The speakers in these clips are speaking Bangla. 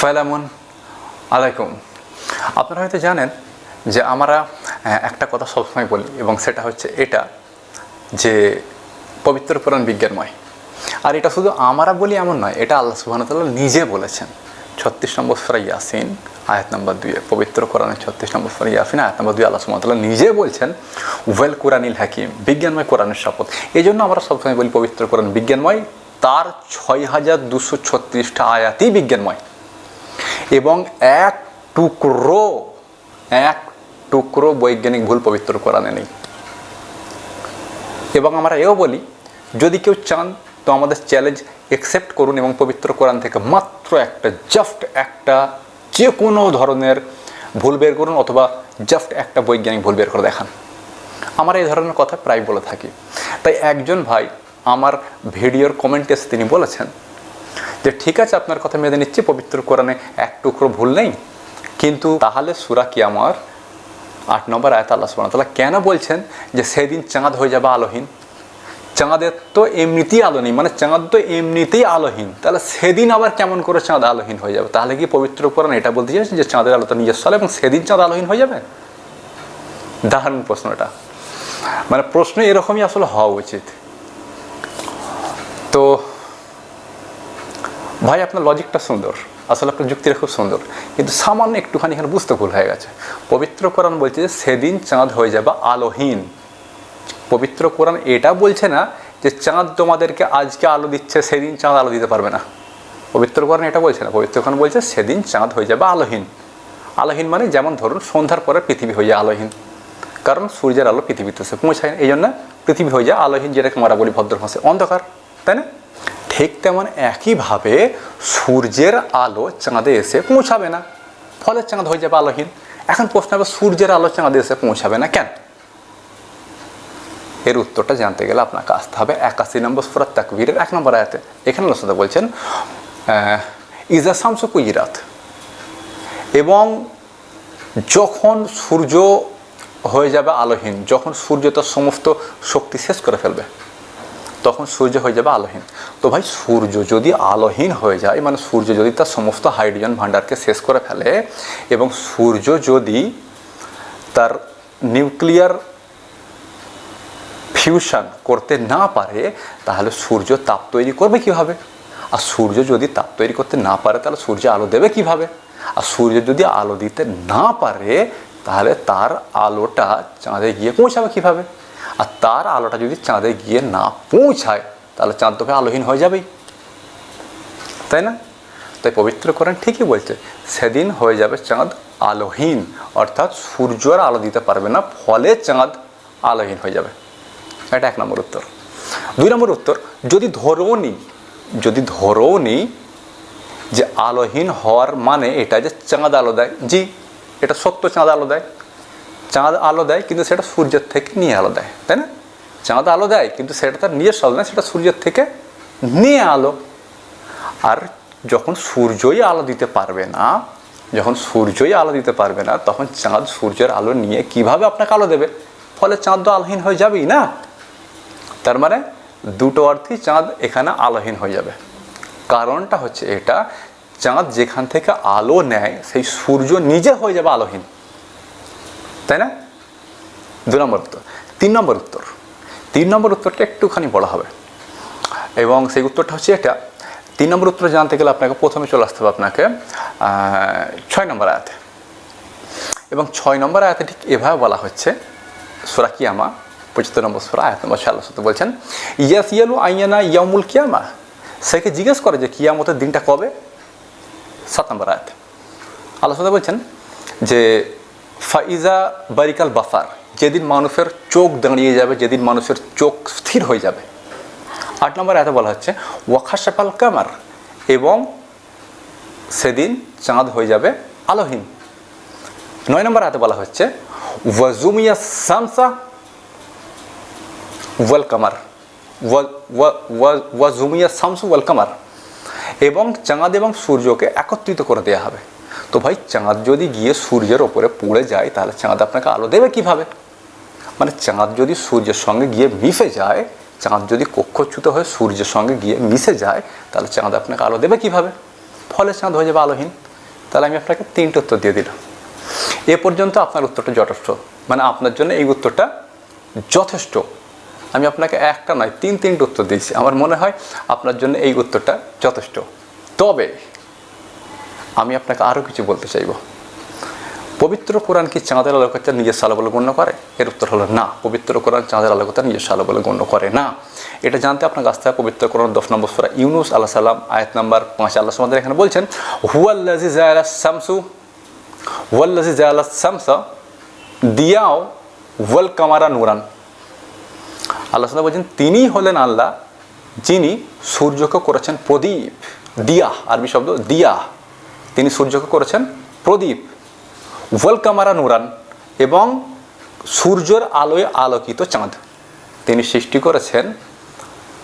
সালামুন আলাইকুম। আপনারা হয়তো জানেন যে আমরা একটা কথা সবসময় বলি এবং সেটা হচ্ছে এটা যে পবিত্র পুরাণ বিজ্ঞানময়। আর এটা শুধু আমরা বলি এমন নয়, এটা আল্লাহ সুবাহতাল্লাহ নিজে বলেছেন। ছত্রিশ নম্বর সরা ইয়াসিন, আয়াত নম্বর দুইয়ে পবিত্র কোরআনের ছত্রিশ নম্বর সরা ইয়াসিন, আয়াত নম্বর দুই আল্লাহ সুবাহতাল্লাহ নিজে বলছেন, ওয়েল কোরআনিল হাকিম বিজ্ঞানময় কোরআনের শপথ। এই জন্য আমরা সবসময় বলি পবিত্র কোরআন বিজ্ঞানময়, তার ছয় হাজার দুশো ছত্রিশটা আয়াতই বিজ্ঞানময়। এবং এক টুকরো এক টুকরো বৈজ্ঞানিক ভুল পবিত্র কোরআনে নেই। এবং আমরা এও বলি, যদি কেউ চান, তো আমাদের চ্যালেঞ্জ একসেপ্ট করুন এবং পবিত্র কোরআন থেকে মাত্র একটা জাস্ট একটা যে কোনো ধরনের ভুল বের করুন অথবা জাস্ট একটা বৈজ্ঞানিক ভুল বের করে দেখান। আমরা এই ধরনের কথা প্রায় বলে থাকি। তাই একজন ভাই আমার ভিডিওর কমেন্টে তিনি বলেছেন যে ঠিক আছে আপনার কথা মেনে নিচ্ছি, পবিত্র কোরআনে এক টুকরো ভুল নেই, কিন্তু তাহলে সুরা কি আমার আট নম্বর আয়ত আল্লাহ সুবহানাহু ওয়া তাআলা কেন বলছেন যে সেদিন চাঁদ হয়ে যাবে আলোহীন? চাঁদের তো এমনিতেই আলো নেই মানে চাঁদ তো এমনিতেই আলোহীন। তাহলে সেদিন আবার কেমন করে চাঁদ আলোহীন হয়ে যাবে? তাহলে কি পবিত্র কোরআন এটা বলতে চাইছেন যে চাঁদের আলো তো নিজস্ব আলো এবং সেদিন চাঁদ আলোহীন হয়ে যাবে? দারুণ প্রশ্নটা। মানে প্রশ্ন এরকমই আসলে হওয়া উচিত। তো ভাই, আপনার লজিকটা সুন্দর। আসলে আপনার যুক্তিটা খুব সুন্দর। কিন্তু সামান্য একটুখানি এখানে বুঝতে ভুল হয়ে গেছে। পবিত্র কোরআন বলছে যে, সেদিন চাঁদ হয়ে যাবে আলোহীন। পবিত্র কোরআন এটা বলছে না যে, চাঁদ তোমাদেরকে আজকে আলো দিচ্ছে, সেদিন চাঁদ আলো দিতে পারবে না। পবিত্র কোরআন এটা বলছে না। পবিত্র কোরআন বলছে, সেদিন চাঁদ হয়ে যাবে আলোহীন। আলোহীন মানে যেমন ধরুন, সন্ধ্যার পরে পৃথিবী হয়ে যায় আলোহীন। কারণ সূর্যের আলো পৃথিবীতে এসে পৌঁছায় এই জন্য পৃথিবী হয়ে যায় আলোহীন, যেটাকে আমরা বলি ভদ্র ভাষায় অন্ধকার। তাই না? ঠিক তেমন একইভাবে সূর্যের আলো চাঁদে এসে পৌঁছাবে না। ফলে চাঁদ হয়ে যাবে আলোহীন। এখন প্রশ্ন হবে, সূর্যের আলো চাঁদে এসে পৌঁছাবে না কেন? এর উত্তরটা জানতে গেলে আপনাকে আসতে হবে একাশি নম্বর সুরাত তাকবীরের এক নম্বর আয়াতে। এখানে আল্লাহ বলছেন ইজা শামসু কুইরাত। এবং যখন সূর্য হয়ে যাবে আলোহীন, যখন সূর্য তার সমস্ত শক্তি শেষ করে ফেলবে তখন সূর্য হয়ে যাবে আলোহীন। তো ভাই, সূর্য যদি আলোহীন হয়ে যায় মানে সূর্য যদি তার সমস্ত হাইড্রোজেন ভাণ্ডারকে শেষ করে ফেলে এবং সূর্য যদি তার নিউক্লিয়ার ফিউশন করতে না পারে, তাহলে সূর্য তাপ তৈরি করবে কীভাবে? আর সূর্য যদি তাপ তৈরি করতে না পারে, তাহলে সূর্য আলো দেবে কীভাবে? আর সূর্য যদি আলো দিতে না পারে, তাহলে তার আলোটা চাঁদে গিয়ে পৌঁছাবে কীভাবে? আর তার আলোটা যদি চাঁদে গিয়ে না পৌঁছায়, তাহলে চাঁদ তো আলোহীন হয়ে যাবেই। তাই না? তাই পবিত্র কোরআন ঠিকই বলছে, সেদিন হয়ে যাবে চাঁদ আলোহীন। অর্থাৎ সূর্য আর আলো দিতে পারবে না, ফলে চাঁদ আলোহীন হয়ে যাবে। এটা এক নম্বর উত্তর। দুই নম্বর উত্তর, যদি ধরেও নিই যদি ধরেও নিই যে আলোহীন হওয়ার মানে এটা যে চাঁদ আলো দেয়, জি, এটা সত্য চাঁদ আলো দেয়। চাঁদ আলো দেয়, কিন্তু সেটা সূর্যের থেকে নিয়ে আলো দেয়, তাই না? চাঁদ আলো দেয়, কিন্তু সেটা তার নিজস্ব আলো নয় সেটা সূর্যের থেকে নিয়ে আলো। আর যখন সূর্যই আলো দিতে পারবে না, যখন সূর্যই আলো দিতে পারবে না, তখন চাঁদ সূর্যের আলো নিয়ে কীভাবে আপনাকে আলো দেবে? ফলে চাঁদ তো আলোহীন হয়ে যাবেই না। তার মানে দুটো অর্থেই চাঁদ এখানে আলোহীন হয়ে যাবে। কারণটা হচ্ছে এটা, চাঁদ যেখান থেকে আলো নেয়, সেই সূর্য নিজে হয়ে যাবে আলোহীন। তাই না? দু নম্বর উত্তর। তিন নম্বর উত্তর। তিন নম্বর উত্তরটা একটুখানি বড় হবে। এবং সেই উত্তরটা হচ্ছে এটা। তিন নম্বর উত্তর জানতে গেলে আপনাকে প্রথমে চলে আসতে হবে আপনাকে ছয় নম্বর আয়াতে। এবং ছয় নম্বর আয়াতে ঠিক এভাবে বলা হচ্ছে, সোরা কিয়ামা, পঁচাত্তর নম্বর সোরা আয়াত নম্বর সাল্লাহ সাথে বলছেন ইয়াস ইয়ালু আইয়ানা ইয়ামুল কিয়ামা। সেকে জিজ্ঞেস করে যে কিয়ামতের দিনটা কবে? সাত নম্বর আয়াত। সাথে বলছেন যে ফাইজা বারিকাল বাসার, যেদিন মানুষের চোখ দাঁড়িয়ে যাবে, যেদিন মানুষের চোখ স্থির হয়ে যাবে। আট নম্বর এত বলা হচ্ছে ওয়াখাসাপাল কামার এবং সেদিন চাঁদ হয়ে যাবে আলোহীন। নয় নম্বর হাতে বলা হচ্ছে, ওয়াজুমিয়া সামসা ওয়াল কামার ওয়াজুমিয়া সামসু ওয়াল কামার, এবং চাঁদ এবং সূর্যকে একত্রিত করে দেওয়া হবে। তো ভাই চাঁদ যদি গিয়ে সূর্যের ওপরে পড়ে যায়, তাহলে চাঁদ আপনাকে আলো দেবে কীভাবে? মানে চাঁদ যদি সূর্যের সঙ্গে গিয়ে মিশে যায়, চাঁদ যদি কক্ষচ্যুত হয়ে সূর্যের সঙ্গে গিয়ে মিশে যায়, তাহলে চাঁদ আপনাকে আলো দেবে কীভাবে? ফলে চাঁদ হয়ে যাবে আলোহীন। তাহলে আমি আপনাকে তিনটে উত্তর দিয়ে দিলাম। এ পর্যন্ত আপনার উত্তরটা যথেষ্ট। মানে আপনার জন্য এই উত্তরটা যথেষ্ট। আমি আপনাকে একটা নয়, তিন তিনটে উত্তর দিয়েছি। আমার মনে হয় আপনার জন্য এই উত্তরটা যথেষ্ট। তবে আমি আপনাকে আরও কিছু বলতে চাইব। পবিত্র কোরআন কি চাঁদের আলোকতা নিজের সালো বলে গণ্য করে? এর উত্তর হলো না। পবিত্র কোরআন চাঁদের আলোকতা নিজের সালো বলে গণ্য করে না। এটা জানতে আপনাকে আসতে হয় পবিত্র কোরআন দশ নম্বর সুরা ইউনুস আল্লাহ সাল্লাম আয়াত নাম্বার পাঁচ। আল্লাহ সাল্লাম এখানে বলছেন হুয়াল্লাজি জায়ালা শামসু হুয়াল্লাজি জায়ালা শামসা, দিয়াও ওয়াল কামারা নুরান। আল্লাহ বলছেন তিনি হলেন আল্লাহ যিনি সূর্যকে করেছেন প্রদীপ দিয়া আরবি শব্দ দিয়া তিনি সূর্যকে করেছেন প্রদীপ ওয়াল কামারা নুরান এবং সূর্যের আলোয় আলোকিত চাঁদ। তিনি সৃষ্টি করেছেন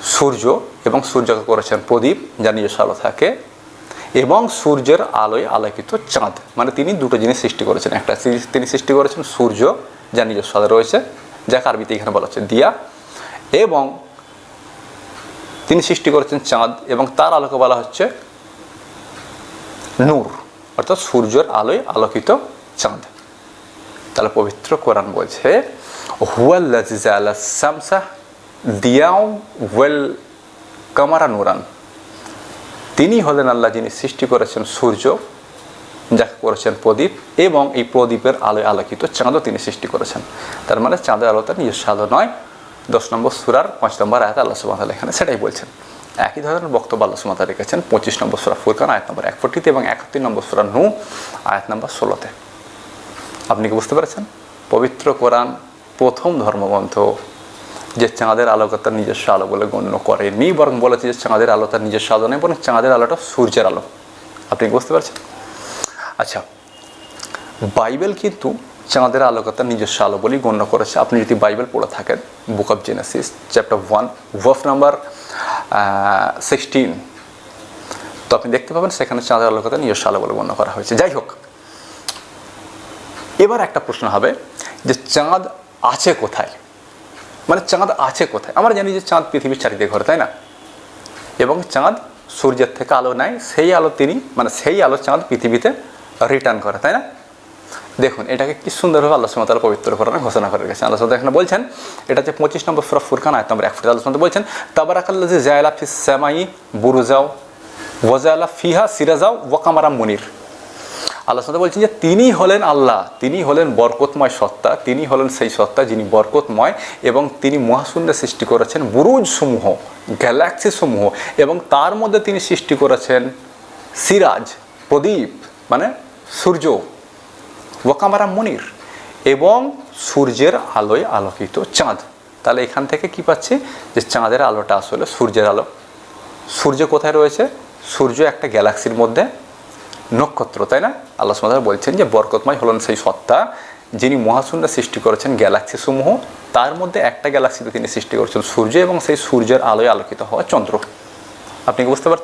সূর্য এবং সূর্যকে করেছেন প্রদীপ, যা নিজস্ব আলো থাকে, এবং সূর্যের আলোয় আলোকিত চাঁদ। মানে তিনি দুটো জিনিস সৃষ্টি করেছেন। একটা তিনি সৃষ্টি করেছেন সূর্য, যা নিজস্ব আলো রয়েছে যাকে আরবিতে এখানে বলা হচ্ছে? দিয়া। এবং তিনি সৃষ্টি করেছেন চাঁদ এবং তার আলোকে বলা হচ্ছে নূর অর্থাৎ সূর্যের আলোয় আলোকিত চাঁদ। তাহলে পবিত্র কোরআন বলছে দিয়াও ওয়েল কামারা নুরান। তিনি হলেন আল্লাহ যিনি সৃষ্টি করেছেন সূর্য, যাকে করেছেন প্রদীপ, এবং এই প্রদীপের আলোয় আলোকিত চাঁদও তিনি সৃষ্টি করেছেন। তার মানে চাঁদের আলো তার নিজস্ব আলো নয়। দশ নম্বর সুরার পাঁচ নম্বর আয়াত আল্লাহ সুমাতাল এখানে সেটাই বলছেন। একই ধরনের বক্তব্য আল্লাহ সুমাতা রেখেছেন পঁচিশ নম্বর সুরা ফুরকান, আয়াত নম্বর একষট্টিতে এবং একাত্তর নম্বর সুরা নু আয়াত নম্বর ষোলোতে। আপনি কি বুঝতে পেরেছেন? পবিত্র কোরআন প্রথম ধর্মগ্রন্থ যে চাঁদের আলোকে তার নিজস্ব আলো বলে গণ্য করেনি, বরং বলেছে যে চাঁদের আলো তার নিজস্ব আলো নেই বরং চাঁদের আলোটা সূর্যের আলো। আপনি বুঝতে পারছেন? আচ্ছা বাইবেল কিন্তু চাঁদের আলোকে তার নিজস্ব আলো বলেই গণ্য করেছে। আপনি যদি বাইবেল পড়ে থাকেন, book of Genesis, chapter one, ওয়াফ number sixteen তো আপনি দেখতে পাবেন সেখানে চাঁদের আলোকে তার নিজস্ব আলো বলে গণ্য করা হয়েছে। যাই হোক, এবার একটা প্রশ্ন হবে যে চাঁদ আছে কোথায়? মানে চাঁদ আছে কোথায়? আমরা জানি যে চাঁদ পৃথিবীর চারিদিকে ঘরে, তাই না? এবং চাঁদ সূর্যের থেকে আলো নেয় সেই আলো তিনি মানে সেই আলো চাঁদ পৃথিবীতে রিটার্ন করে, তাই না? দেখুন, এটাকে কি সুন্দরভাবে আল্লাহ সুমতাল পবিত্র করানো ঘোষণা করে গেছে আল্লাহ সুমতাল এখানে বলছেন, এটা যে পঁচিশ নম্বর সুরা ফুরকান আয়ত নম্বর এক ফুট আল্লাহ সুমতাল বলছেন তাবারাকাল্লা যে জায়লা ফি শ্যামাই বুরুজাও ওয়াজালা ফিহা সিরাজাও ওয়াকামারা মুনির। আল্লাহ সাথে বলছেন যে তিনি হলেন আল্লাহ তিনি হলেন বরকতময় সত্তা তিনি হলেন সেই সত্তা যিনি বরকতময় এবং তিনি মহাশূন্যে সৃষ্টি করেছেন বুরুজ সমূহ, গ্যালাক্সি সমূহ এবং তার মধ্যে তিনি সৃষ্টি করেছেন সিরাজ, প্রদীপ মানে সূর্য। ওয়াকামারা মনির এবং সূর্যের আলোয় আলোকিত চাঁদ। তাহলে এখান থেকে কি পাচ্ছি? যে চাঁদের আলোটা আসলে সূর্যের আলো। সূর্য কোথায় রয়েছে? সূর্য একটা গ্যালাক্সির মধ্যে নক্ষত্র, তাই না? আল্লাহ সুমাদ বলছেন যে, বরকতময় হলেন সেই সত্তা যিনি মহাশূন্য সৃষ্টি করেছেন গ্যালাক্সি সমূহ। তার মধ্যে একটা গ্যালাক্সিতে তিনি সৃষ্টি করেছেন সূর্য এবং সেই সূর্যের আলোয় আলোকিত হওয়া চন্দ্র। আপনি কি বুঝতে পারছেন?